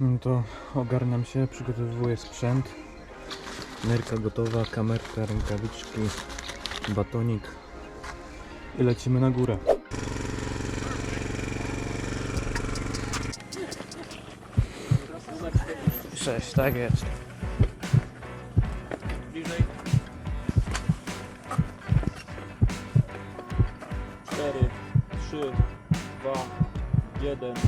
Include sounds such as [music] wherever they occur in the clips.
No to ogarniam się, przygotowuję sprzęt. Nerka gotowa, kamerka, rękawiczki, batonik i lecimy na górę. Sześć, tak jest. Bliżej. Cztery, trzy, dwa, jeden.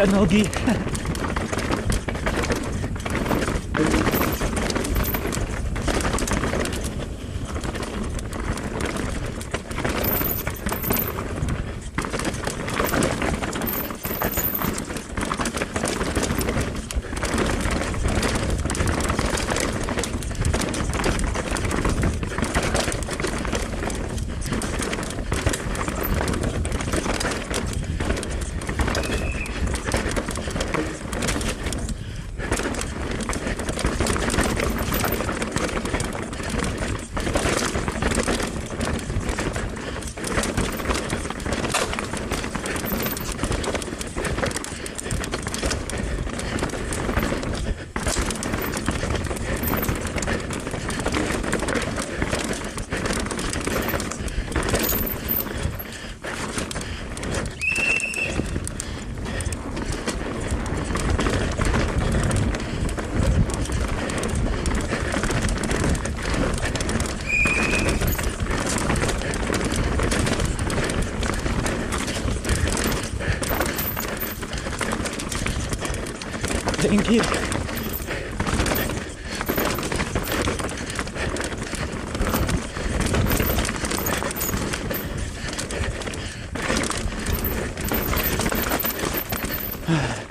Źle nogi. Thank you. Ah.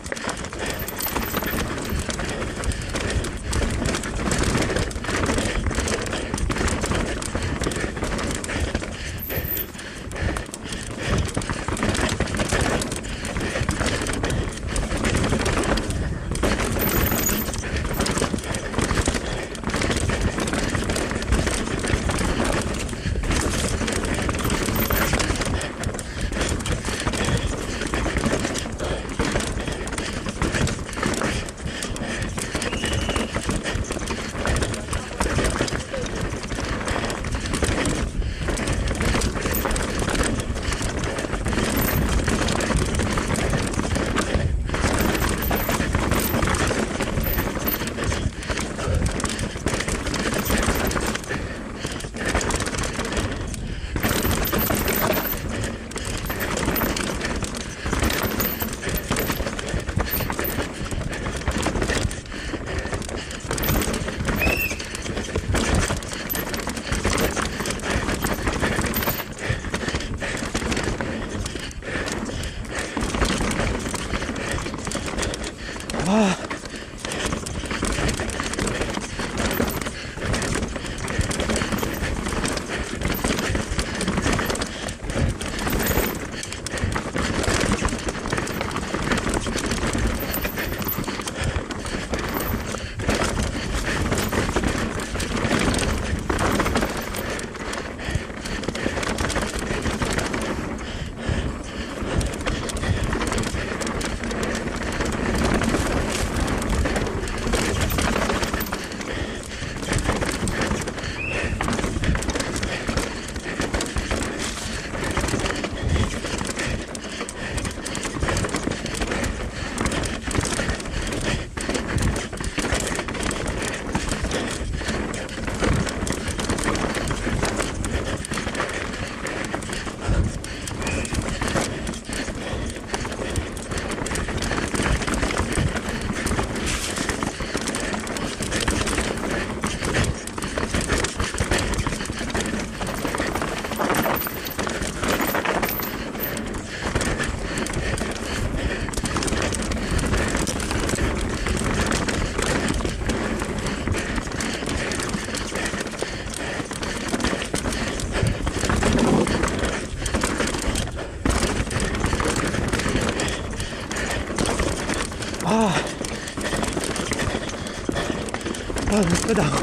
Dzięki. pedału.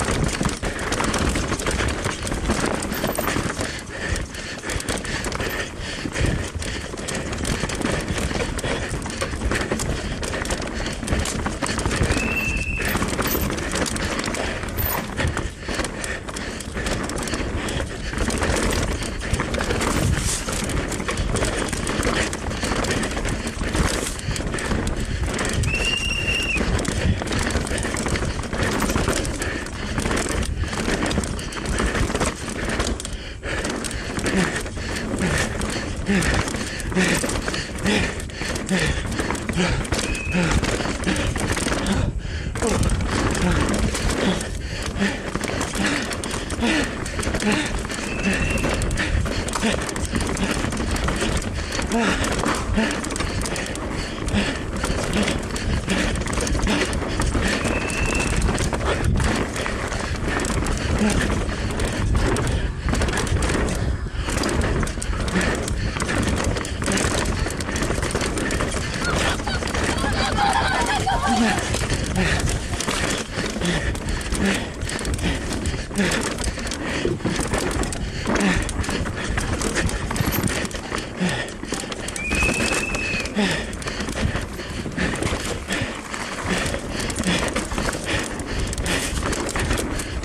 Nie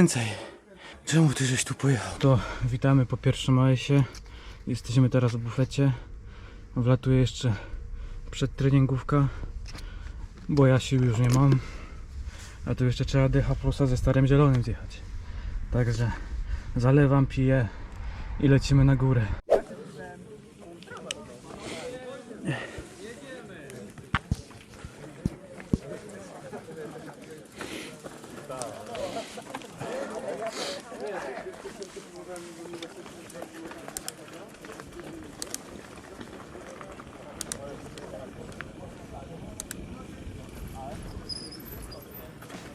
więcej. Czemu ty żeś tu pojechał? To witamy po pierwszym AS-ie. Jesteśmy teraz w bufecie. Wlatuje jeszcze przedtreningówka, bo ja sił już nie mam. A tu jeszcze trzeba DH Plusa ze starym zielonym zjechać. Także zalewam, piję i lecimy na górę.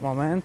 Moment.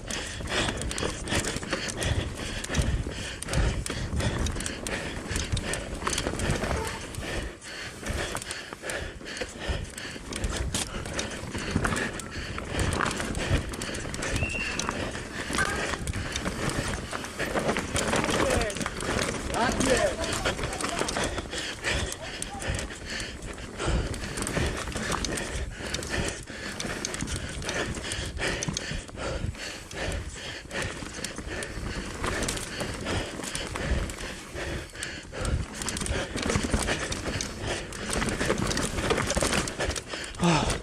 [sighs] Oh.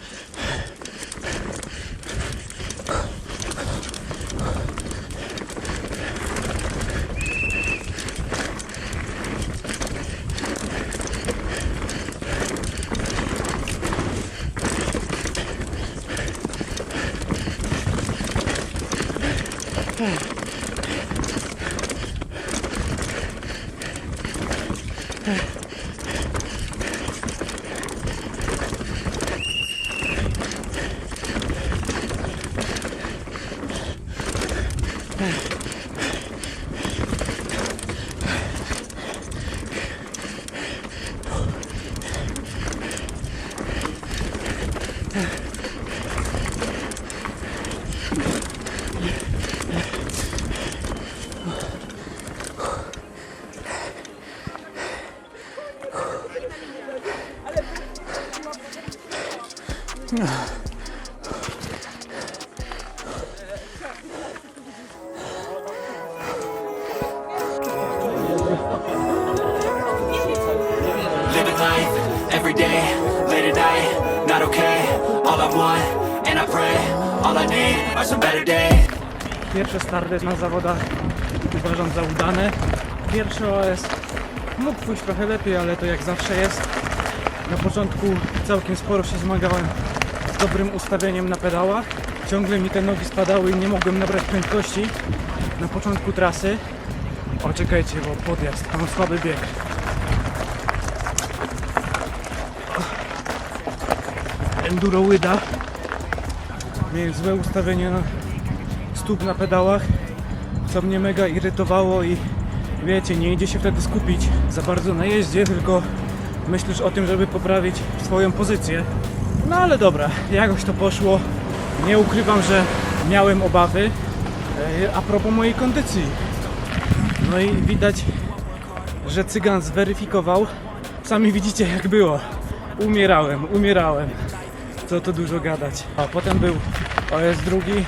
Pierwsze starty na zawodach uważam za udane. Pierwszy OS mógł pójść trochę lepiej, ale to jak zawsze jest. Na początku całkiem sporo się zmagałem dobrym ustawieniem na pedałach. Ciągle mi te nogi spadały i nie mogłem nabrać prędkości na początku trasy. O, czekajcie, bo podjazd, mam słaby bieg. Enduro łyda. Miałem złe ustawienie na stóp na pedałach, co mnie mega irytowało i wiecie, nie idzie się wtedy skupić za bardzo na jeździe, tylko myślisz o tym, żeby poprawić swoją pozycję. No ale dobra, jakoś to poszło. Nie ukrywam, że miałem obawy e, a propos mojej kondycji. No i widać, że cygan zweryfikował. Sami widzicie jak było. Umierałem, umierałem. Co to dużo gadać. A potem był OS drugi,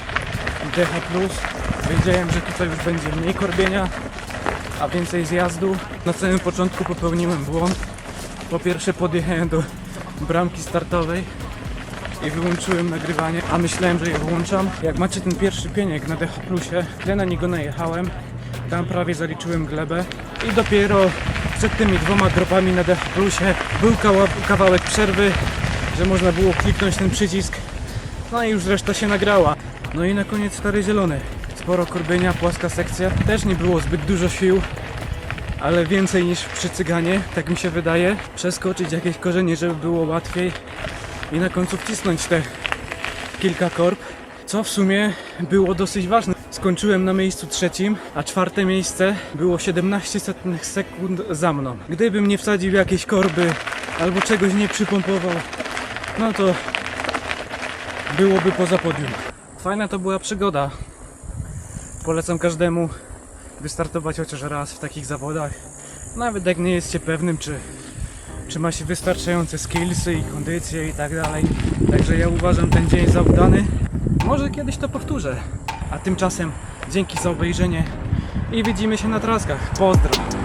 DH+. Wiedziałem, że tutaj już będzie mniej korbienia, a więcej zjazdu. Na samym początku popełniłem błąd. Po pierwsze podjechałem do bramki startowej i wyłączyłem nagrywanie, a myślałem, że je włączam. Jak macie ten pierwszy pieniek na DH+, ja na niego najechałem, tam prawie zaliczyłem glebę i dopiero przed tymi dwoma dropami na DH+, był kawa- kawałek przerwy, że można było kliknąć ten przycisk, no i już reszta się nagrała. No i na koniec stary zielony. Sporo korbienia, płaska sekcja. Też nie było zbyt dużo sił, ale więcej niż przy cyganie, tak mi się wydaje. Przeskoczyć jakieś korzenie, żeby było łatwiej i na końcu wcisnąć te kilka korb, co w sumie było dosyć ważne. Skończyłem na miejscu trzecim, a czwarte miejsce było 17 setnych sekund za mną. Gdybym nie wsadził jakiejś korby albo czegoś nie przypompował, no to byłoby poza podium. Fajna to była przygoda. Polecam każdemu wystartować chociaż raz w takich zawodach. Nawet jak nie jest się pewnym, czy, czy ma się wystarczające skillsy i kondycje i tak dalej. Także ja uważam ten dzień za udany. Może kiedyś to powtórzę. A tymczasem dzięki za obejrzenie i widzimy się na traskach. Pozdro!